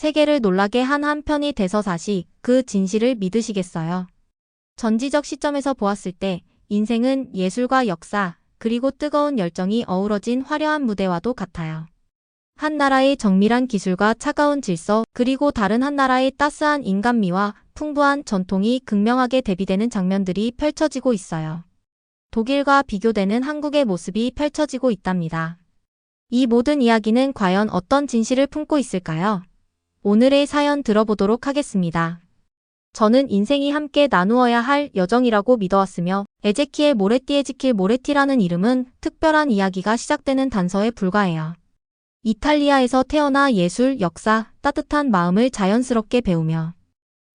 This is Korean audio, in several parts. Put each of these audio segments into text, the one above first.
세계를 놀라게 한 한편이 대서사시 그 진실을 믿으시겠어요? 전지적 시점에서 보았을 때 인생은 예술과 역사, 그리고 뜨거운 열정이 어우러진 화려한 무대와도 같아요. 한 나라의 정밀한 기술과 차가운 질서, 그리고 다른 한 나라의 따스한 인간미와 풍부한 전통이 극명하게 대비되는 장면들이 펼쳐지고 있어요. 독일과 비교되는 한국의 모습이 펼쳐지고 있답니다. 이 모든 이야기는 과연 어떤 진실을 품고 있을까요? 오늘의 사연 들어보도록 하겠습니다. 저는 인생이 함께 나누어야 할 여정이라고 믿어왔으며 에제키엘 모레티 에지킬 모레티라는 이름은 특별한 이야기가 시작되는 단서에 불과해요. 이탈리아에서 태어나 예술, 역사, 따뜻한 마음을 자연스럽게 배우며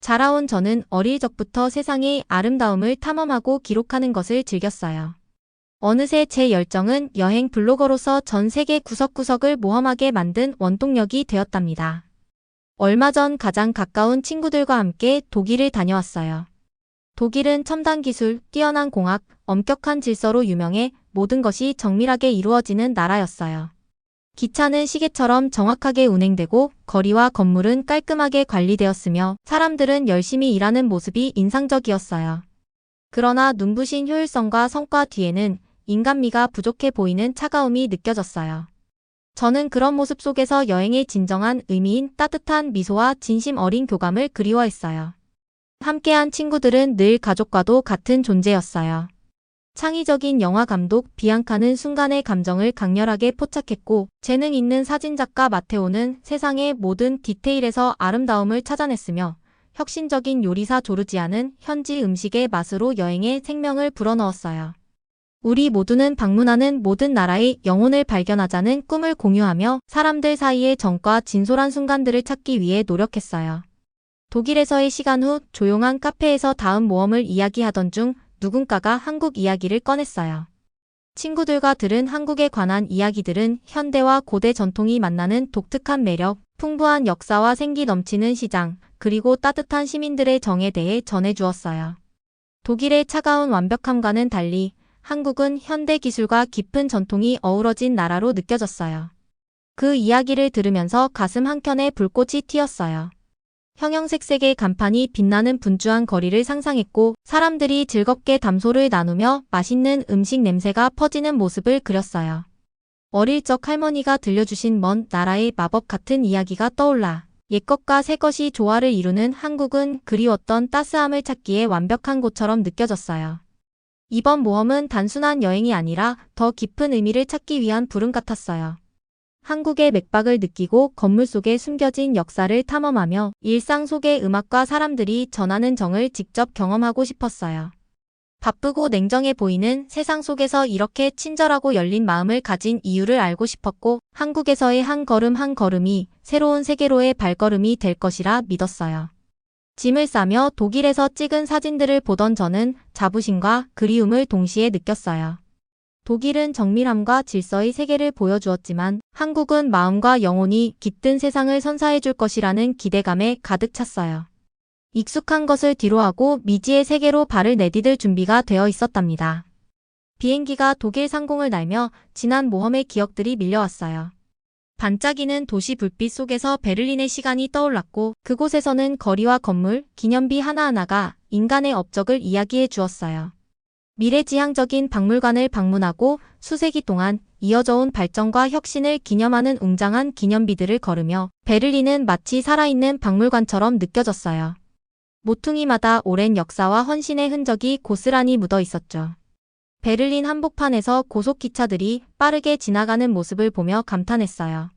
자라온 저는 어릴 적부터 세상의 아름다움을 탐험하고 기록하는 것을 즐겼어요. 어느새 제 열정은 여행 블로거로서 전 세계 구석구석을 모험하게 만든 원동력이 되었답니다. 얼마 전 가장 가까운 친구들과 함께 독일을 다녀왔어요. 독일은 첨단 기술, 뛰어난 공학, 엄격한 질서로 유명해 모든 것이 정밀하게 이루어지는 나라였어요. 기차는 시계처럼 정확하게 운행되고 거리와 건물은 깔끔하게 관리되었으며 사람들은 열심히 일하는 모습이 인상적이었어요. 그러나 눈부신 효율성과 성과 뒤에는 인간미가 부족해 보이는 차가움이 느껴졌어요. 저는 그런 모습 속에서 여행의 진정한 의미인 따뜻한 미소와 진심 어린 교감을 그리워했어요. 함께한 친구들은 늘 가족과도 같은 존재였어요. 창의적인 영화 감독 비앙카는 순간의 감정을 강렬하게 포착했고 재능 있는 사진작가 마테오는 세상의 모든 디테일에서 아름다움을 찾아냈으며 혁신적인 요리사 조르지아는 현지 음식의 맛으로 여행에 생명을 불어넣었어요. 우리 모두는 방문하는 모든 나라의 영혼을 발견하자는 꿈을 공유하며 사람들 사이의 정과 진솔한 순간들을 찾기 위해 노력했어요. 독일에서의 시간 후 조용한 카페에서 다음 모험을 이야기하던 중 누군가가 한국 이야기를 꺼냈어요. 친구들과 들은 한국에 관한 이야기들은 현대와 고대 전통이 만나는 독특한 매력, 풍부한 역사와 생기 넘치는 시장, 그리고 따뜻한 시민들의 정에 대해 전해주었어요. 독일의 차가운 완벽함과는 달리 한국은 현대 기술과 깊은 전통이 어우러진 나라로 느껴졌어요. 그 이야기를 들으면서 가슴 한켠에 불꽃이 튀었어요. 형형색색의 간판이 빛나는 분주한 거리를 상상했고 사람들이 즐겁게 담소를 나누며 맛있는 음식 냄새가 퍼지는 모습을 그렸어요. 어릴 적 할머니가 들려주신 먼 나라의 마법 같은 이야기가 떠올라 옛것과 새것이 조화를 이루는 한국은 그리웠던 따스함을 찾기에 완벽한 곳처럼 느껴졌어요. 이번 모험은 단순한 여행이 아니라 더 깊은 의미를 찾기 위한 부름 같았어요. 한국의 맥박을 느끼고 건물 속에 숨겨진 역사를 탐험하며 일상 속의 음악과 사람들이 전하는 정을 직접 경험하고 싶었어요. 바쁘고 냉정해 보이는 세상 속에서 이렇게 친절하고 열린 마음을 가진 이유를 알고 싶었고 한국에서의 한 걸음 한 걸음이 새로운 세계로의 발걸음이 될 것이라 믿었어요. 짐을 싸며 독일에서 찍은 사진들을 보던 저는 자부심과 그리움을 동시에 느꼈어요. 독일은 정밀함과 질서의 세계를 보여주었지만 한국은 마음과 영혼이 깃든 세상을 선사해 줄 것이라는 기대감에 가득 찼어요. 익숙한 것을 뒤로하고 미지의 세계로 발을 내디딜 준비가 되어 있었답니다. 비행기가 독일 상공을 날며 지난 모험의 기억들이 밀려왔어요. 반짝이는 도시 불빛 속에서 베를린의 시간이 떠올랐고 그곳에서는 거리와 건물, 기념비 하나하나가 인간의 업적을 이야기해 주었어요. 미래지향적인 박물관을 방문하고 수세기 동안 이어져온 발전과 혁신을 기념하는 웅장한 기념비들을 걸으며 베를린은 마치 살아있는 박물관처럼 느껴졌어요. 모퉁이마다 오랜 역사와 헌신의 흔적이 고스란히 묻어 있었죠. 베를린 한복판에서 고속기차들이 빠르게 지나가는 모습을 보며 감탄했어요.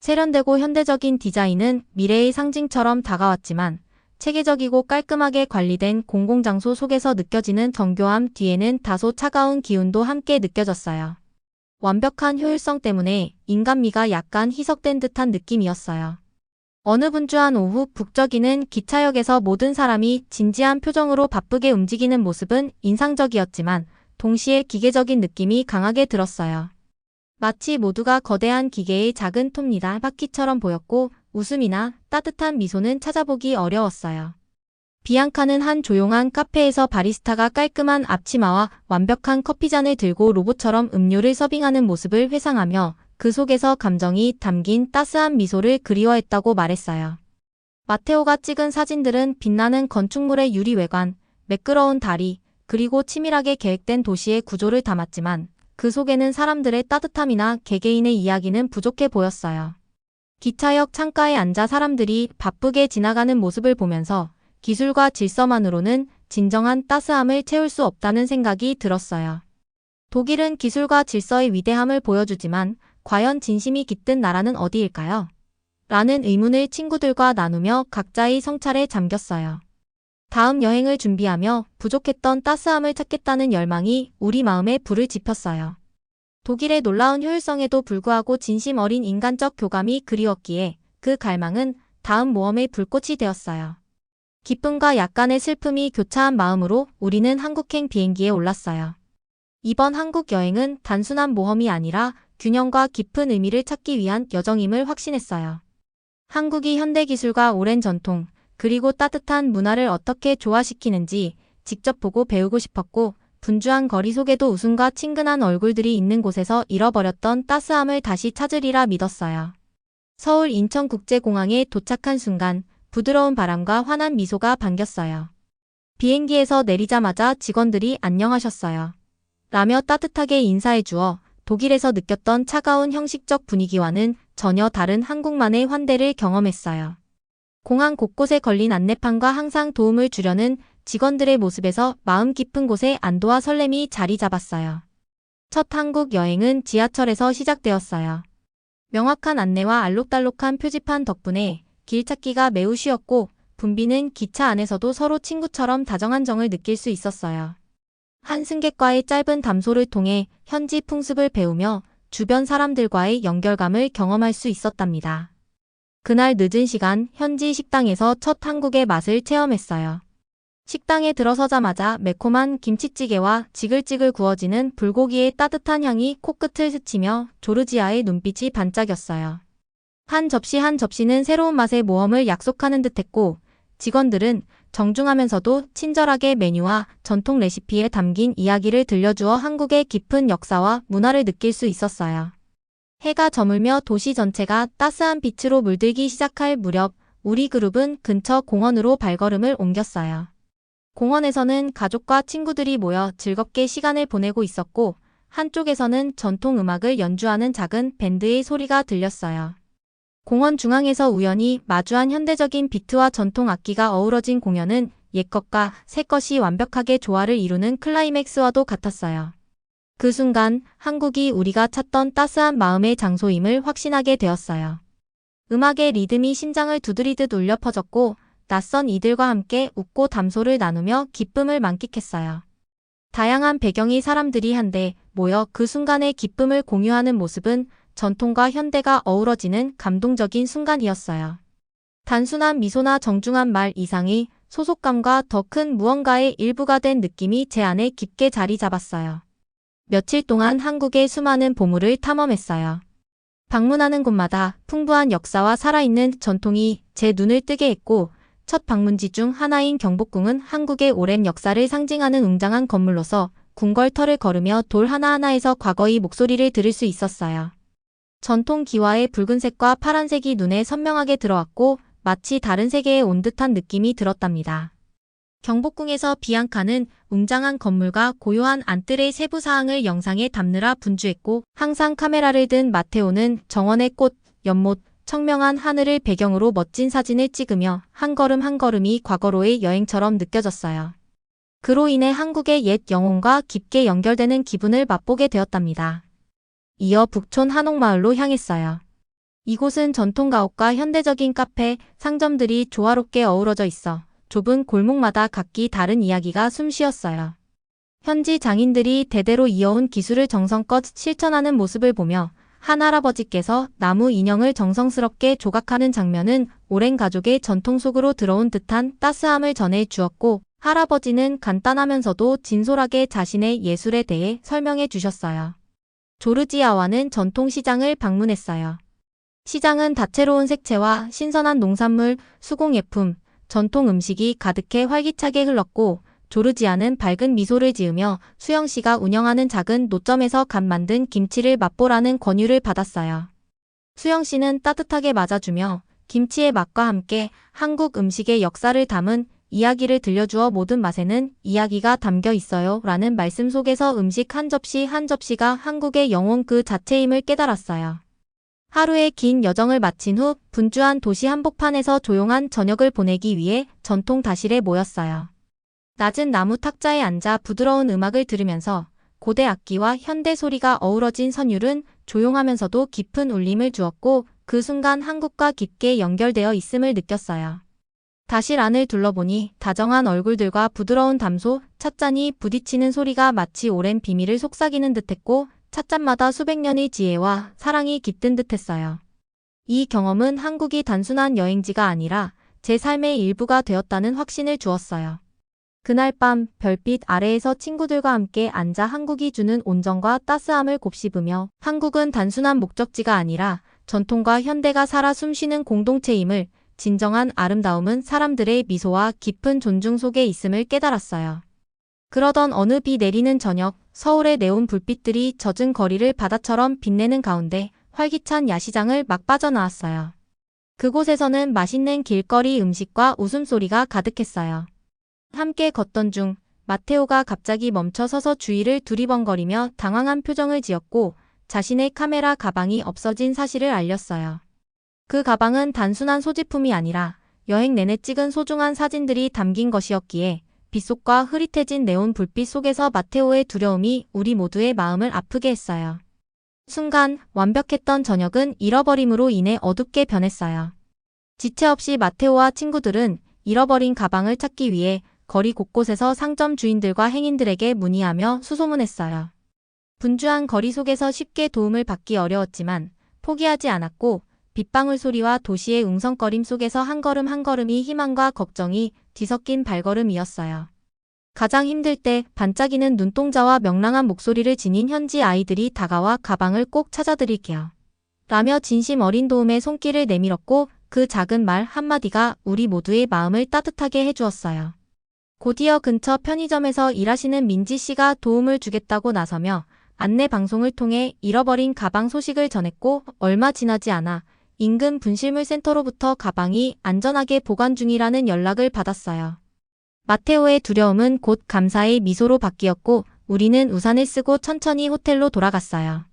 세련되고 현대적인 디자인은 미래의 상징처럼 다가왔지만 체계적이고 깔끔하게 관리된 공공장소 속에서 느껴지는 정교함 뒤에는 다소 차가운 기운도 함께 느껴졌어요. 완벽한 효율성 때문에 인간미가 약간 희석된 듯한 느낌이었어요. 어느 분주한 오후 북적이는 기차역에서 모든 사람이 진지한 표정으로 바쁘게 움직이는 모습은 인상적이었지만 동시에 기계적인 느낌이 강하게 들었어요. 마치 모두가 거대한 기계의 작은 톱니다 바퀴처럼 보였고 웃음이나 따뜻한 미소는 찾아보기 어려웠어요. 비앙카는 한 조용한 카페에서 바리스타가 깔끔한 앞치마와 완벽한 커피잔을 들고 로봇처럼 음료를 서빙하는 모습을 회상하며 그 속에서 감정이 담긴 따스한 미소를 그리워했다고 말했어요. 마테오가 찍은 사진들은 빛나는 건축물의 유리 외관, 매끄러운 다리, 그리고 치밀하게 계획된 도시의 구조를 담았지만 그 속에는 사람들의 따뜻함이나 개개인의 이야기는 부족해 보였어요. 기차역 창가에 앉아 사람들이 바쁘게 지나가는 모습을 보면서 기술과 질서만으로는 진정한 따스함을 채울 수 없다는 생각이 들었어요. 독일은 기술과 질서의 위대함을 보여주지만 과연 진심이 깃든 나라는 어디일까요? 라는 의문을 친구들과 나누며 각자의 성찰에 잠겼어요. 다음 여행을 준비하며 부족했던 따스함을 찾겠다는 열망이 우리 마음에 불을 지폈어요. 독일의 놀라운 효율성에도 불구하고 진심 어린 인간적 교감이 그리웠기에 그 갈망은 다음 모험의 불꽃이 되었어요. 기쁨과 약간의 슬픔이 교차한 마음으로 우리는 한국행 비행기에 올랐어요. 이번 한국 여행은 단순한 모험이 아니라 균형과 깊은 의미를 찾기 위한 여정임을 확신했어요. 한국이 현대 기술과 오랜 전통, 그리고 따뜻한 문화를 어떻게 조화시키는지 직접 보고 배우고 싶었고, 분주한 거리 속에도 웃음과 친근한 얼굴들이 있는 곳에서 잃어버렸던 따스함을 다시 찾으리라 믿었어요. 서울 인천국제공항에 도착한 순간 부드러운 바람과 환한 미소가 반겼어요. 비행기에서 내리자마자 직원들이 안녕하셨어요. 라며 따뜻하게 인사해 주어 독일에서 느꼈던 차가운 형식적 분위기와는 전혀 다른 한국만의 환대를 경험했어요. 공항 곳곳에 걸린 안내판과 항상 도움을 주려는 직원들의 모습에서 마음 깊은 곳에 안도와 설렘이 자리 잡았어요. 첫 한국 여행은 지하철에서 시작되었어요. 명확한 안내와 알록달록한 표지판 덕분에 길 찾기가 매우 쉬웠고 분비는 기차 안에서도 서로 친구처럼 다정한 정을 느낄 수 있었어요. 한 승객과의 짧은 담소를 통해 현지 풍습을 배우며 주변 사람들과의 연결감을 경험할 수 있었답니다. 그날 늦은 시간 현지 식당에서 첫 한국의 맛을 체험했어요. 식당에 들어서자마자 매콤한 김치찌개와 지글지글 구워지는 불고기의 따뜻한 향이 코끝을 스치며 조르지아의 눈빛이 반짝였어요. 한 접시 한 접시는 새로운 맛의 모험을 약속하는 듯했고 직원들은 정중하면서도 친절하게 메뉴와 전통 레시피에 담긴 이야기를 들려주어 한국의 깊은 역사와 문화를 느낄 수 있었어요. 해가 저물며 도시 전체가 따스한 빛으로 물들기 시작할 무렵 우리 그룹은 근처 공원으로 발걸음을 옮겼어요. 공원에서는 가족과 친구들이 모여 즐겁게 시간을 보내고 있었고 한쪽에서는 전통 음악을 연주하는 작은 밴드의 소리가 들렸어요. 공원 중앙에서 우연히 마주한 현대적인 비트와 전통 악기가 어우러진 공연은 옛것과 새것이 완벽하게 조화를 이루는 클라이맥스와도 같았어요. 그 순간 한국이 우리가 찾던 따스한 마음의 장소임을 확신하게 되었어요. 음악의 리듬이 심장을 두드리듯 울려 퍼졌고 낯선 이들과 함께 웃고 담소를 나누며 기쁨을 만끽했어요. 다양한 배경의 사람들이 한데 모여 그 순간의 기쁨을 공유하는 모습은 전통과 현대가 어우러지는 감동적인 순간이었어요. 단순한 미소나 정중한 말 이상이 소속감과 더 큰 무언가의 일부가 된 느낌이 제 안에 깊게 자리 잡았어요. 며칠 동안 한국의 수많은 보물을 탐험했어요. 방문하는 곳마다 풍부한 역사와 살아있는 전통이 제 눈을 뜨게 했고 첫 방문지 중 하나인 경복궁은 한국의 오랜 역사를 상징하는 웅장한 건물로서 궁궐터를 걸으며 돌 하나하나에서 과거의 목소리를 들을 수 있었어요. 전통 기와의 붉은색과 파란색이 눈에 선명하게 들어왔고 마치 다른 세계에 온 듯한 느낌이 들었답니다. 경복궁에서 비앙카는 웅장한 건물과 고요한 안뜰의 세부 사항을 영상에 담느라 분주했고 항상 카메라를 든 마테오는 정원의 꽃, 연못, 청명한 하늘을 배경으로 멋진 사진을 찍으며 한 걸음 한 걸음이 과거로의 여행처럼 느껴졌어요. 그로 인해 한국의 옛 영혼과 깊게 연결되는 기분을 맛보게 되었답니다. 이어 북촌 한옥마을로 향했어요. 이곳은 전통 가옥과 현대적인 카페, 상점들이 조화롭게 어우러져 있어 좁은 골목마다 각기 다른 이야기가 숨쉬었어요. 현지 장인들이 대대로 이어온 기술을 정성껏 실천하는 모습을 보며 한 할아버지께서 나무 인형을 정성스럽게 조각하는 장면은 오랜 가족의 전통 속으로 들어온 듯한 따스함을 전해 주었고 할아버지는 간단하면서도 진솔하게 자신의 예술에 대해 설명해 주셨어요. 조르지아와는 전통시장을 방문했어요. 시장은 다채로운 색채와 신선한 농산물, 수공예품, 전통 음식이 가득해 활기차게 흘렀고 조르지아는 밝은 미소를 지으며 수영 씨가 운영하는 작은 노점에서 갓 만든 김치를 맛보라는 권유를 받았어요. 수영 씨는 따뜻하게 맞아주며 김치의 맛과 함께 한국 음식의 역사를 담은 이야기를 들려주어 모든 맛에는 이야기가 담겨 있어요. 라는 말씀 속에서 음식 한 접시 한 접시가 한국의 영혼 그 자체임을 깨달았어요. 하루의 긴 여정을 마친 후 분주한 도시 한복판에서 조용한 저녁을 보내기 위해 전통 다실에 모였어요. 낮은 나무 탁자에 앉아 부드러운 음악을 들으면서 고대 악기와 현대 소리가 어우러진 선율은 조용하면서도 깊은 울림을 주었고 그 순간 한국과 깊게 연결되어 있음을 느꼈어요. 다실 안을 둘러보니 다정한 얼굴들과 부드러운 담소, 찻잔이 부딪히는 소리가 마치 오랜 비밀을 속삭이는 듯했고 찻잔마다 수백 년의 지혜와 사랑이 깃든 듯했어요. 이 경험은 한국이 단순한 여행지가 아니라 제 삶의 일부가 되었다는 확신을 주었어요. 그날 밤 별빛 아래에서 친구들과 함께 앉아 한국이 주는 온정과 따스함을 곱씹으며 한국은 단순한 목적지가 아니라 전통과 현대가 살아 숨쉬는 공동체임을 진정한 아름다움은 사람들의 미소와 깊은 존중 속에 있음을 깨달았어요. 그러던 어느 비 내리는 저녁, 서울의 네온 불빛들이 젖은 거리를 바다처럼 빛내는 가운데 활기찬 야시장을 막 빠져나왔어요. 그곳에서는 맛있는 길거리 음식과 웃음소리가 가득했어요. 함께 걷던 중 마테오가 갑자기 멈춰 서서 주위를 두리번거리며 당황한 표정을 지었고 자신의 카메라 가방이 없어진 사실을 알렸어요. 그 가방은 단순한 소지품이 아니라 여행 내내 찍은 소중한 사진들이 담긴 것이었기에 빗속과 흐릿해진 네온 불빛 속에서 마테오의 두려움이 우리 모두의 마음을 아프게 했어요. 순간 완벽했던 저녁은 잃어버림으로 인해 어둡게 변했어요. 지체 없이 마테오와 친구들은 잃어버린 가방을 찾기 위해 거리 곳곳에서 상점 주인들과 행인들에게 문의하며 수소문했어요. 분주한 거리 속에서 쉽게 도움을 받기 어려웠지만 포기하지 않았고 빗방울 소리와 도시의 웅성거림 속에서 한 걸음 한 걸음이 희망과 걱정이 뒤섞인 발걸음이었어요. 가장 힘들 때 반짝이는 눈동자와 명랑한 목소리를 지닌 현지 아이들이 다가와 가방을 꼭 찾아드릴게요. 라며 진심 어린 도움의 손길을 내밀었고 그 작은 말 한마디가 우리 모두의 마음을 따뜻하게 해주었어요. 곧이어 근처 편의점에서 일하시는 민지 씨가 도움을 주겠다고 나서며 안내 방송을 통해 잃어버린 가방 소식을 전했고 얼마 지나지 않아 인근 분실물 센터로부터 가방이 안전하게 보관 중이라는 연락을 받았어요. 마테오의 두려움은 곧 감사의 미소로 바뀌었고 우리는 우산을 쓰고 천천히 호텔로 돌아갔어요.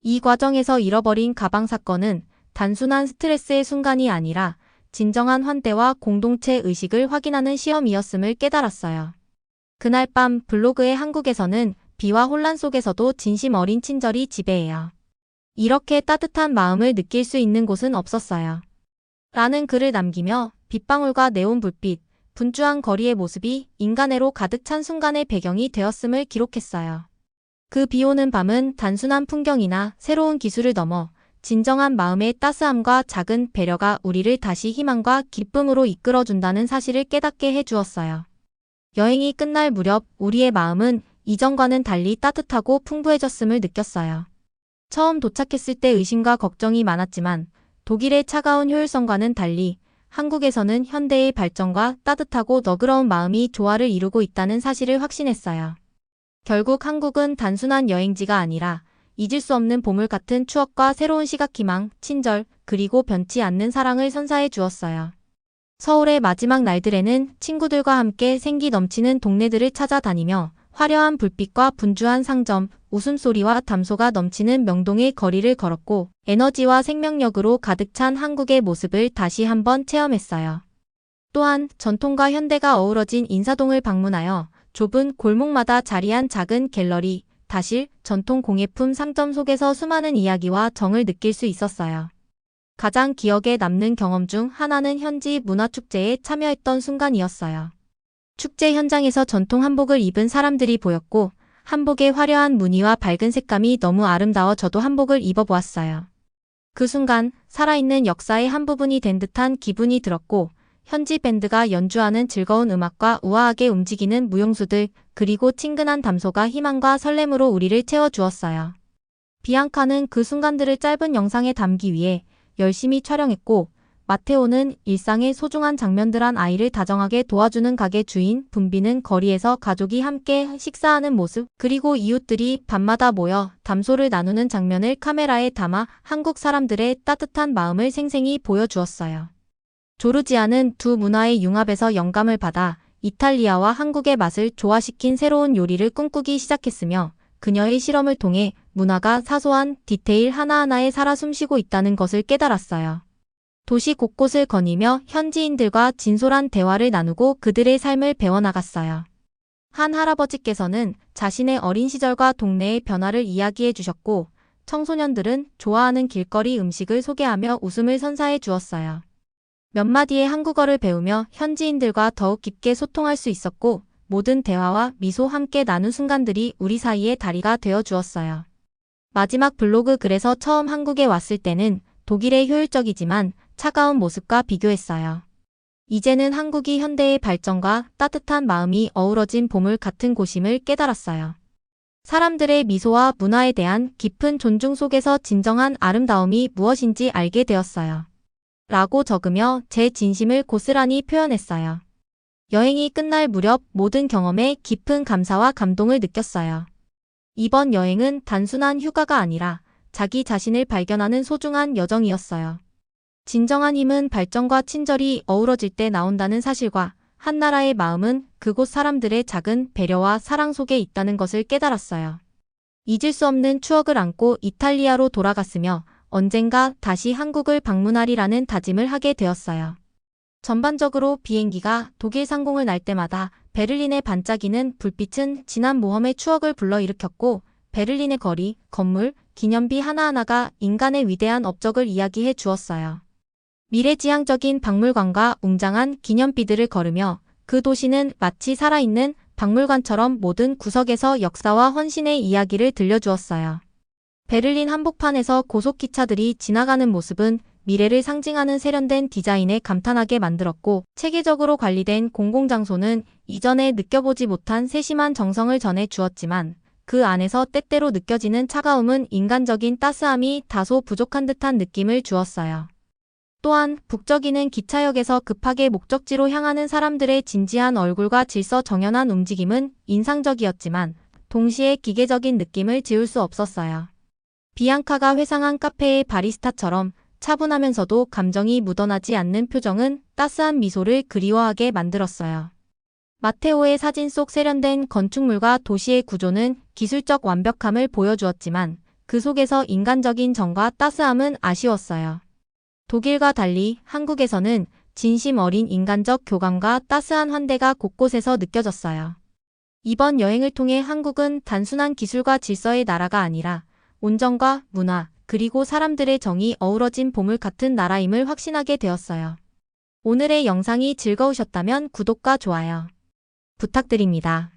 이 과정에서 잃어버린 가방 사건은 단순한 스트레스의 순간이 아니라 진정한 환대와 공동체 의식을 확인하는 시험이었음을 깨달았어요. 그날 밤 블로그의 한국에서는 비와 혼란 속에서도 진심 어린 친절이 지배해요. 이렇게 따뜻한 마음을 느낄 수 있는 곳은 없었어요. 라는 글을 남기며 빗방울과 네온 불빛, 분주한 거리의 모습이 인간애로 가득 찬 순간의 배경이 되었음을 기록했어요. 그 비오는 밤은 단순한 풍경이나 새로운 기술을 넘어 진정한 마음의 따스함과 작은 배려가 우리를 다시 희망과 기쁨으로 이끌어준다는 사실을 깨닫게 해주었어요. 여행이 끝날 무렵 우리의 마음은 이전과는 달리 따뜻하고 풍부해졌음을 느꼈어요. 처음 도착했을 때 의심과 걱정이 많았지만 독일의 차가운 효율성과는 달리 한국에서는 현대의 발전과 따뜻하고 너그러운 마음이 조화를 이루고 있다는 사실을 확신했어요. 결국 한국은 단순한 여행지가 아니라 잊을 수 없는 보물 같은 추억과 새로운 시각 희망, 친절, 그리고 변치 않는 사랑을 선사해 주었어요. 서울의 마지막 날들에는 친구들과 함께 생기 넘치는 동네들을 찾아다니며 화려한 불빛과 분주한 상점, 웃음소리와 담소가 넘치는 명동의 거리를 걸었고 에너지와 생명력으로 가득 찬 한국의 모습을 다시 한번 체험했어요. 또한 전통과 현대가 어우러진 인사동을 방문하여 좁은 골목마다 자리한 작은 갤러리, 다실, 전통 공예품 상점 속에서 수많은 이야기와 정을 느낄 수 있었어요. 가장 기억에 남는 경험 중 하나는 현지 문화축제에 참여했던 순간이었어요. 축제 현장에서 전통 한복을 입은 사람들이 보였고 한복의 화려한 무늬와 밝은 색감이 너무 아름다워 저도 한복을 입어보았어요. 그 순간 살아있는 역사의 한 부분이 된 듯한 기분이 들었고 현지 밴드가 연주하는 즐거운 음악과 우아하게 움직이는 무용수들 그리고 친근한 담소가 희망과 설렘으로 우리를 채워주었어요. 비앙카는 그 순간들을 짧은 영상에 담기 위해 열심히 촬영했고 마테오는 일상의 소중한 장면들 한 아이를 다정하게 도와주는 가게 주인, 분비는 거리에서 가족이 함께 식사하는 모습, 그리고 이웃들이 밤마다 모여 담소를 나누는 장면을 카메라에 담아 한국 사람들의 따뜻한 마음을 생생히 보여주었어요. 조르지아는 두 문화의 융합에서 영감을 받아 이탈리아와 한국의 맛을 조화시킨 새로운 요리를 꿈꾸기 시작했으며 그녀의 실험을 통해 문화가 사소한 디테일 하나하나에 살아 숨쉬고 있다는 것을 깨달았어요. 도시 곳곳을 거니며 현지인들과 진솔한 대화를 나누고 그들의 삶을 배워나갔어요. 한 할아버지께서는 자신의 어린 시절과 동네의 변화를 이야기해 주셨고, 청소년들은 좋아하는 길거리 음식을 소개하며 웃음을 선사해 주었어요. 몇 마디의 한국어를 배우며 현지인들과 더욱 깊게 소통할 수 있었고, 모든 대화와 미소 함께 나눈 순간들이 우리 사이의 다리가 되어 주었어요. 마지막 블로그 글에서 처음 한국에 왔을 때는 독일의 효율적이지만 차가운 모습과 비교했어요. 이제는 한국이 현대의 발전과 따뜻한 마음이 어우러진 보물 같은 곳임을 깨달았어요. 사람들의 미소와 문화에 대한 깊은 존중 속에서 진정한 아름다움이 무엇인지 알게 되었어요. 라고 적으며 제 진심을 고스란히 표현했어요. 여행이 끝날 무렵 모든 경험에 깊은 감사와 감동을 느꼈어요. 이번 여행은 단순한 휴가가 아니라 자기 자신을 발견하는 소중한 여정이었어요. 진정한 힘은 발전과 친절이 어우러질 때 나온다는 사실과 한 나라의 마음은 그곳 사람들의 작은 배려와 사랑 속에 있다는 것을 깨달았어요. 잊을 수 없는 추억을 안고 이탈리아로 돌아갔으며 언젠가 다시 한국을 방문하리라는 다짐을 하게 되었어요. 전반적으로 비행기가 독일 상공을 날 때마다 베를린의 반짝이는 불빛은 지난 모험의 추억을 불러일으켰고 베를린의 거리, 건물, 기념비 하나하나가 인간의 위대한 업적을 이야기해 주었어요. 미래지향적인 박물관과 웅장한 기념비들을 걸으며 그 도시는 마치 살아있는 박물관처럼 모든 구석에서 역사와 헌신의 이야기를 들려주었어요. 베를린 한복판에서 고속기차들이 지나가는 모습은 미래를 상징하는 세련된 디자인에 감탄하게 만들었고 체계적으로 관리된 공공장소는 이전에 느껴보지 못한 세심한 정성을 전해 주었지만 그 안에서 때때로 느껴지는 차가움은 인간적인 따스함이 다소 부족한 듯한 느낌을 주었어요. 또한 북적이는 기차역에서 급하게 목적지로 향하는 사람들의 진지한 얼굴과 질서 정연한 움직임은 인상적이었지만 동시에 기계적인 느낌을 지울 수 없었어요. 비앙카가 회상한 카페의 바리스타처럼 차분하면서도 감정이 묻어나지 않는 표정은 따스한 미소를 그리워하게 만들었어요. 마테오의 사진 속 세련된 건축물과 도시의 구조는 기술적 완벽함을 보여주었지만 그 속에서 인간적인 정과 따스함은 아쉬웠어요. 독일과 달리 한국에서는 진심 어린 인간적 교감과 따스한 환대가 곳곳에서 느껴졌어요. 이번 여행을 통해 한국은 단순한 기술과 질서의 나라가 아니라 온정과 문화, 그리고 사람들의 정이 어우러진 보물 같은 나라임을 확신하게 되었어요. 오늘의 영상이 즐거우셨다면 구독과 좋아요 부탁드립니다.